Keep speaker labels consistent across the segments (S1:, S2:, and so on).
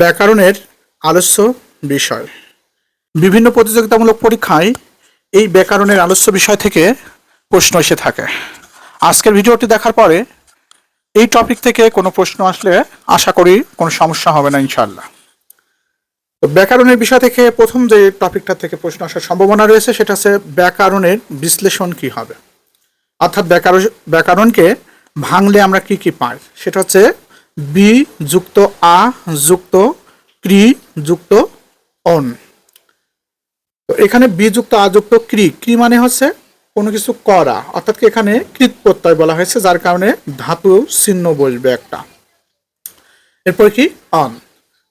S1: ব্যাকরণের আলস্য বিষয়। বিভিন্ন প্রতিযোগিতামূলক পরীক্ষায় এই ব্যাকরণের আলস্য বিষয় থেকে প্রশ্ন এসে থাকে। আজকের ভিডিওটি দেখার পরে এই টপিক থেকে কোনো প্রশ্ন আসলে আশা করি কোনো সমস্যা হবে না ইনশাল্লাহ তো ব্যাকরণের বিষয় থেকে প্রথম যে টপিকটা থেকে প্রশ্ন আসার সম্ভাবনা রয়েছে, সেটা হচ্ছে ব্যাকরণের বিশ্লেষণ কি হবে? অর্থাৎ ব্যাকরণ ব্যাকরণকে ভাঙলে আমরা কি কি পাই? সেটা হচ্ছে বি যুক্ত আ যুক্ত ক্রি যুক্ত অন। তো এখানে বি যুক্ত আ যুক্ত ক্রি ক্রি মানে হচ্ছে কোনো কিছু করা, অর্থাৎ এখানে কৃত প্রত্যয় বলা হয়েছে, যার কারণে ধাতু চিহ্ন বসবে একটা। এরপর কি? অন।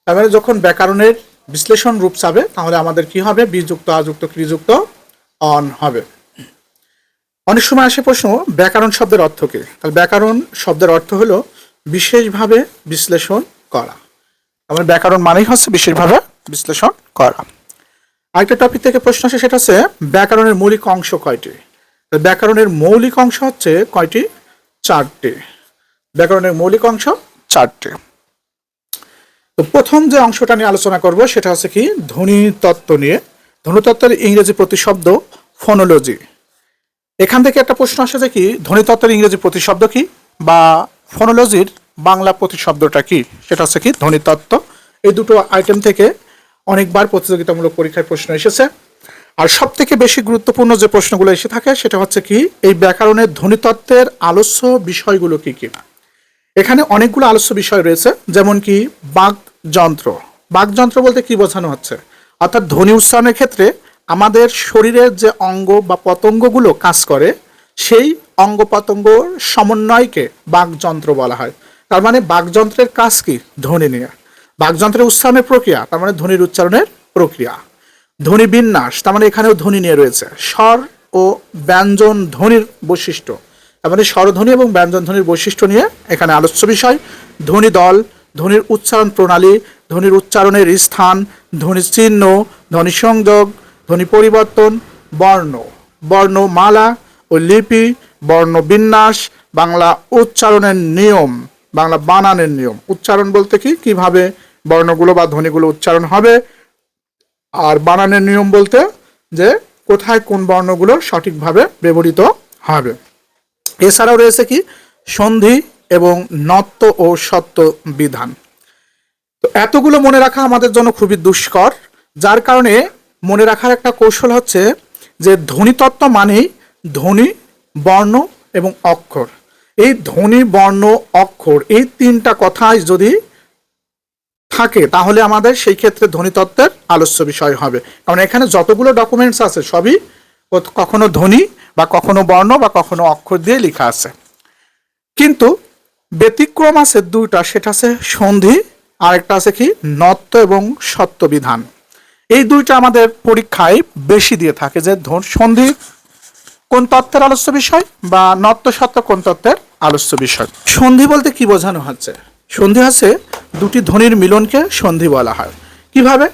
S1: তার মানে যখন ব্যাকরণের বিশ্লেষণ রূপ চাবে, তাহলে আমাদের কি হবে? বি যুক্ত আ যুক্ত ক্রি যুক্ত অন হবে। অনেক সময় আসে প্রশ্ন, ব্যাকরণ শব্দের অর্থ কি? তাহলে ব্যাকরণ শব্দের অর্থ হলো বিশেষভাবে বিশ্লেষণ করা। আমার ব্যাকরণ মানেই হচ্ছে বিশেষভাবে বিশ্লেষণ করা। আরেকটা টপিক থেকে প্রশ্ন আসে, সেটা হচ্ছে ব্যাকরণের মৌলিক অংশ কয়টি? ব্যাকরণের মৌলিক অংশ হচ্ছে কয়টি? চারটি। ব্যাকরণের মৌলিক অংশ চারটি। তো প্রথম যে অংশটা নিয়ে আলোচনা করব, সেটা হচ্ছে কি ধ্বনি তত্ত্ব নিয়ে। ধ্বনিতত্ত্বের ইংরেজি প্রতিশব্দ ফোনোলজি এখান থেকে একটা প্রশ্ন আসে যে কি ধ্বনিতত্ত্বের ইংরেজি প্রতিশব্দ কি? বা ফোনোলজির বাংলা প্রতিশব্দটা কি? সেটা হচ্ছে কি ধ্বনিতত্ত্ব এই দুটো আইটেম থেকে অনেকবার প্রতিযোগিতামূলক পরীক্ষায় প্রশ্ন এসেছে। আর সব থেকে বেশি গুরুত্বপূর্ণ যে প্রশ্নগুলো এসে থাকে, সেটা হচ্ছে কি, এই ব্যাকরণের ধ্বনিতত্ত্বের আলস্য বিষয়গুলো কি কি? এখানে অনেকগুলো আলস্য বিষয় রয়েছে, যেমন কি বাকযন্ত্র। বাকযন্ত্র বলতে কি বোঝানো হচ্ছে? অর্থাৎ ধ্বনি উচ্চারণের ক্ষেত্রে আমাদের শরীরের যে অঙ্গ বা পতঙ্গগুলো কাজ করে সেই অঙ্গ পতঙ্গর সমন্বয়কে বাকযন্ত্র বলা হয়। তার মানে বাকযন্ত্রের কাজ কি? ধ্বনি নিয়ে। বাকযন্ত্রের উচ্চারণের প্রক্রিয়া, তার মানে ধ্বনির উচ্চারণের প্রক্রিয়া। ধ্বনি বিন্যাস, তার মানে এখানেও ধ্বনি নিয়ে রয়েছে। স্বর ও ব্যঞ্জন ধ্বনির বৈশিষ্ট্য। তার মানে স্বরধ্বনি এবং ব্যঞ্জন ধ্বনির বৈশিষ্ট্য নিয়ে এখানে আলোচ্য বিষয়। ধ্বনি দল, ধ্বনির উচ্চারণ প্রণালী, ধ্বনির উচ্চারণের স্থান ধ্বনি চিহ্ন, ধ্বনি সংযোগ, ধ্বনি পরিবর্তন, বর্ণ। বর্ণমালা লিপি বর্ণ বিন্যাস বাংলা উচ্চারণের নিয়ম, বাংলা বানানের নিয়ম। উচ্চারণ বলতে কি? কীভাবে বর্ণগুলো বা ধ্বনিগুলো উচ্চারণ হবে? আর বানানের নিয়ম বলতে যে কোথায় কোন বর্ণগুলো সঠিকভাবে ব্যবহৃত হবে। এছাড়াও রয়েছে কি? সন্ধি এবং নত্ব ও সত্য বিধান। তো এতগুলো মনে রাখা আমাদের জন্য খুবই দুষ্কর, যার কারণে মনে রাখার একটা কৌশল হচ্ছে যে ধ্বনিতত্ত্ব মানেই ধ্বনি, বর্ণ এবং অক্ষর। এই ধ্বনি, বর্ণ, অক্ষর এই তিনটা কথাই যদি থাকে, তাহলে আমাদের সেই ক্ষেত্রে ধ্বনিতত্ত্বের আলোচ্য বিষয় হবে। কারণ এখানে যতগুলো ডকুমেন্টস আছে, সবই কখনো ধ্বনি বা কখনো বর্ণ বা কখনো অক্ষর দিয়ে লেখা আছে। কিন্তু ব্যতিক্রম আছে দুইটা, সেটা আছে সন্ধি আর একটা আছে কি? নত্ব এবং সত্য বিধান এই দুইটা আমাদের পরীক্ষায় বেশি দিয়ে থাকে যে সন্ধি কোন তত্ত্বের আলোচ্য বিষয় বা নত্ব সত্য কোন তত্ত্বের আলোচ্য বিষয়? সন্ধি বলতে কি বোঝানো হচ্ছে? সন্ধি হচ্ছে দুটি ধ্বনির মিলনকে সন্ধি বলা হয়। কীভাবে?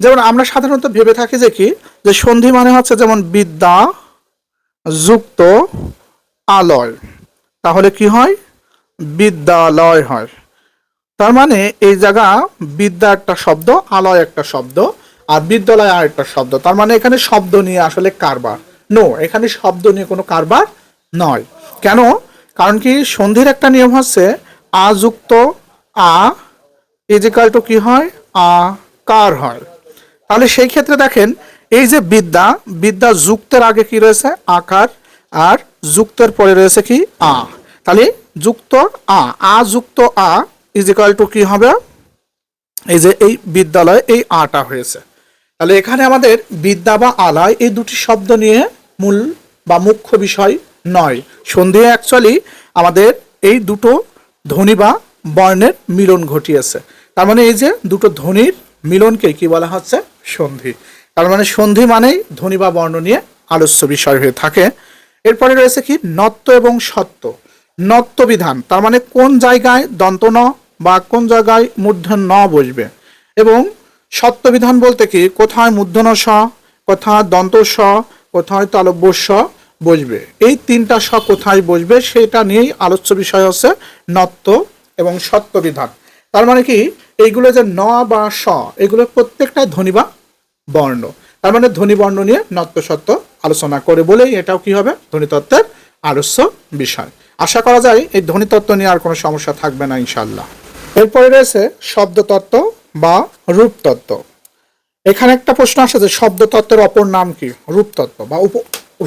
S1: যেমন আমরা সাধারণত ভেবে থাকি যে কি? যে সন্ধি মানে হচ্ছে যেমন বিদ্যা, যুক্ত, আলয়। তাহলে কি হয়? বিদ্যালয় হয়। তার মানে এই জায়গা বিদ্যা একটা শব্দ, আলয় একটা শব্দ, আর বিদ্যালয় আর একটা শব্দ। তার মানে এখানে শব্দ নিয়ে আসলে কারবার। নো এখানে শব্দ নিয়ে কোনো কারবার নয়। কেন? কারণ কি সন্ধির একটা নিয়ম হচ্ছে, আ যুক্ত, আ ইজিক্যাল টু কি হয়? আ, কার হয়। তাহলে সেই ক্ষেত্রে দেখেন, এই যে বিদ্যা বিদ্যা যুক্তের আগে কি রয়েছে? আকার, আর যুক্তের পরে রয়েছে কি? আ। তাহলে যুক্ত, আ আ যুক্ত, আ ইজিক্যাল টু কি হবে? এই যে এই বিদ্যালয় এই আটা হয়েছে। তাহলে এখানে আমাদের বিদ্যা বা আলয় এই দুটি শব্দ নিয়ে মূল বা মুখ্য বিষয় নয়। সন্ধি অ্যাকচুয়ালি আমাদের এই দুটো ধ্বনি বা বর্ণের মিলন ঘটিয়েছে। তার মানে এই যে দুটো ধ্বনির মিলনকে কি বলা হচ্ছে? সন্ধি। তার মানে সন্ধি মানেই ধ্বনি বা বর্ণ নিয়ে আলোচ্য বিষয় হয়ে থাকে। এরপরে রয়েছে কি? নত্ব এবং সত্য। নত্ব বিধান, তার মানে কোন জায়গায় দন্ত ন বা কোন জায়গায় মূর্ধন ন বসবে। এবং সত্য বিধান বলতে কি? কোথায় মূর্ধন স, কোথায় দন্ত স, কোথায় তালব্য স বসবে? এই তিনটা স কোথায় বসবে সেটা নিয়েই আলোচ্য বিষয় হচ্ছে নত্ব এবং সত্য বিধান তার মানে কি? এইগুলো যে ন বা স, এগুলো প্রত্যেকটাই ধ্বনি বা বর্ণ। তার মানে ধ্বনি বর্ণ নিয়ে নত্ব সত্য আলোচনা করে বলেই এটাও কি হবে? ধ্বনিতত্ত্বের আলস্য বিষয়। আশা করা যায় এই ধ্বনিতত্ত্ব নিয়ে আর কোনো সমস্যা থাকবে না ইনশাল্লাহ এরপরে রয়েছে শব্দতত্ত্ব বা রূপতত্ত্ব। এখানে একটা প্রশ্ন আসে যে শব্দতত্ত্বের অপর নাম কি? রূপতত্ত্ব বা উপ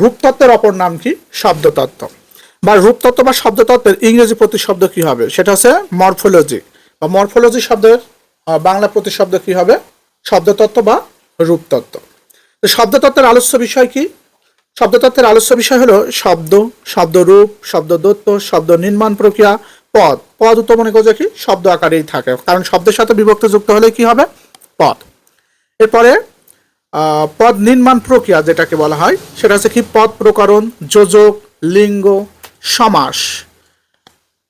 S1: রূপতত্ত্বের অপর নাম কি? শব্দতত্ত্ব। বা রূপতত্ত্ব বা শব্দতত্ত্বের ইংরেজি প্রতিশব্দ কি হবে? সেটা হচ্ছে মরফোলজি। বা মরফোলজি শব্দের বাংলা প্রতিশব্দ কি হবে? শব্দতত্ত্ব বা রূপতত্ত্ব। শব্দতত্ত্বের আলোচ্য বিষয় কি? শব্দতত্ত্বের আলোচ্য বিষয় হলো শব্দ, শব্দরূপ, শব্দদত্ত শব্দ নির্মাণ প্রক্রিয়া পদ। পদ মনে করছে কি? শব্দ আকারেই থাকে। কারণ শব্দের সাথে বিভক্তি যুক্ত হলে কি হবে? পদ। এরপরে পদ নির্মাণ প্রক্রিয়া যেটাকে বলা হয়, সেটা হচ্ছে কি? পদ প্রকরণ, যোজক, লিঙ্গ, সমাস।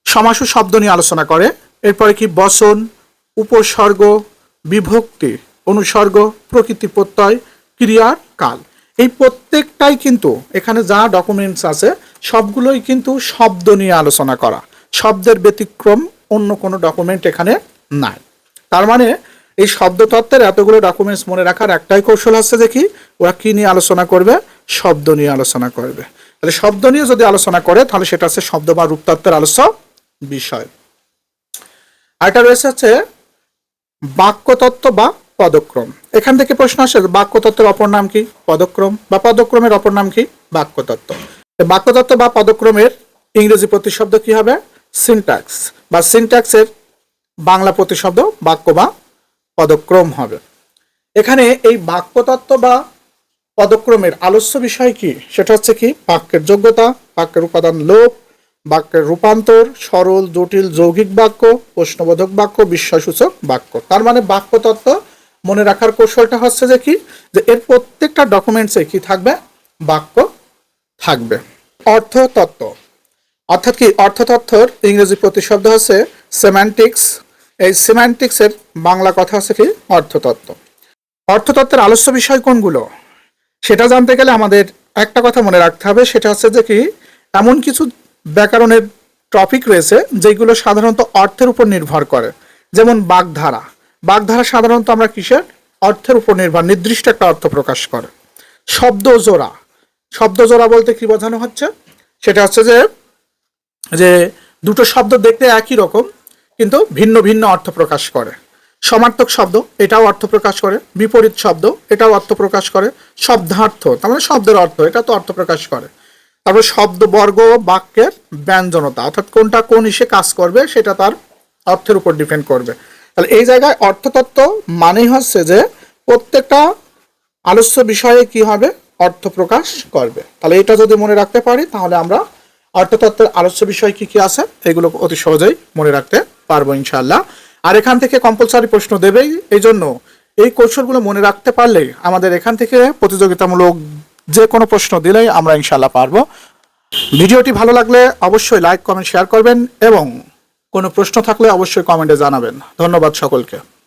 S1: সমাস ও শব্দ নিয়ে আলোচনা করে। এরপরে কি? বচন, উপসর্গ, বিভক্তি, অনুসর্গ, প্রকৃতি প্রত্যয়, ক্রিয়ার কাল। এই প্রত্যেকটাই কিন্তু এখানে যা ডকুমেন্টস আছে, সবগুলোই কিন্তু শব্দ নিয়ে আলোচনা করা। শব্দের ব্যতিক্রম অন্য কোনো ডকুমেন্ট এখানে নাই। তার মানে এই শব্দতত্ত্বের এতগুলো ডকুমেন্টস মনে রাখার একটাই কৌশল হচ্ছে দেখি, ওরা কি নিয়ে আলোচনা করবে? শব্দ নিয়ে আলোচনা করবে। তাহলে শব্দ নিয়ে যদি আলোচনা করে, তাহলে সেটা হচ্ছে শব্দ বা রূপতত্ত্বের আলোচ্য বিষয়। আরেকটা রয়েছে হচ্ছে বাক্যতত্ত্ব বা পদক্রম। এখান থেকে প্রশ্ন আসে, বাক্যতত্ত্বের অপর নাম কি? পদক্রম। বা পদক্রমের অপর নাম কি? বাক্যতত্ত্ব। বাক্যতত্ত্ব বা পদক্রমের ইংরেজি প্রতিশব্দ কি হবে? সিনট্যাক্স বা সিনট্যাক্সের বাংলা প্রতিশব্দ বাক্য বা পদক্রম হবে। এখানে এই বাক্যতত্ত্ব বা পদক্রমের আলস্য বিষয় কি? সেটা হচ্ছে কি? বাক্যের যোগ্যতা, বাক্যের উপাদান লোপ, বাক্যের রূপান্তর, সরল, জটিল, যৌগিক বাক্য, প্রশ্নবোধক বাক্য, বিস্ময়সূচক বাক্য। তার মানে বাক্যতত্ত্ব মনে রাখার কৌশলটা হচ্ছে যে কি? যে এর প্রত্যেকটা ডকুমেন্টসে কি থাকবে? বাক্য থাকবে। অর্থতত্ত্ব। অর্থাৎ কি অর্থতত্ত্বর ইংরেজি প্রতিশব্দ হচ্ছে সেমান্টিক্স এই সেমান্টিক্সের বাংলা কথা হচ্ছে কি? অর্থতত্ত্ব। অর্থতত্ত্বের আলোচ্য বিষয় কোনগুলো? সেটা জানতে গেলে আমাদের একটা কথা মনে রাখতে হবে, সেটা হচ্ছে যে কি, এমন কিছু ব্যাকরণের টপিক রয়েছে যেগুলো সাধারণত অর্থের উপর নির্ভর করে। যেমন বাগধারা। বাগধারা সাধারণত আমরা কিসের? অর্থের উপর নির্ভর, নির্দিষ্ট একটা অর্থ প্রকাশ করে। শব্দ জোড়া শব্দ জোড়া বলতে কি বোঝানো হচ্ছে? সেটা হচ্ছে যে যে দুটো শব্দ দেখতে একই রকম, কিন্তু ভিন্ন ভিন্ন অর্থ প্রকাশ করে। সমার্থক শব্দ, এটাও অর্থ প্রকাশ করে। বিপরীত শব্দ, এটাও অর্থ প্রকাশ করে। শব্দার্থ, তার মানে শব্দের অর্থ, এটা তো অর্থ প্রকাশ করে। তারপর শব্দ, বর্গ, বাক্যের ব্যঞ্জনতা, অর্থাৎ কোনটা কোন ইসে কাজ করবে, সেটা তার অর্থের উপর ডিপেন্ড করবে। তাহলে এই জায়গায় অর্থতত্ত্ব মানেই হচ্ছে যে প্রত্যেকটা আলোচ্য বিষয়ে কি হবে? অর্থ প্রকাশ করবে। তাহলে এটা যদি মনে রাখতে পারি, তাহলে আমরা অর্থতত্ত্বের আলোচ্য বিষয় কি কি আছে, এগুলো অতি সহজেই মনে রাখতে পারব ইনশাআল্লাহ। আর এখান থেকে কম্পালসারি প্রশ্ন দেবেই এই জন্য এই কৌশলগুলো মনে রাখতে পারলেই আমাদের এখান থেকে প্রতিযোগিতামূলক যে কোনো প্রশ্ন দিলেই আমরা ইনশাল্লাহ পারব। ভিডিওটি ভালো লাগলে অবশ্যই লাইক কমেন্ট শেয়ার করবেন এবং কোনো প্রশ্ন থাকলে অবশ্যই কমেন্টে জানাবেন। ধন্যবাদ সকলকে।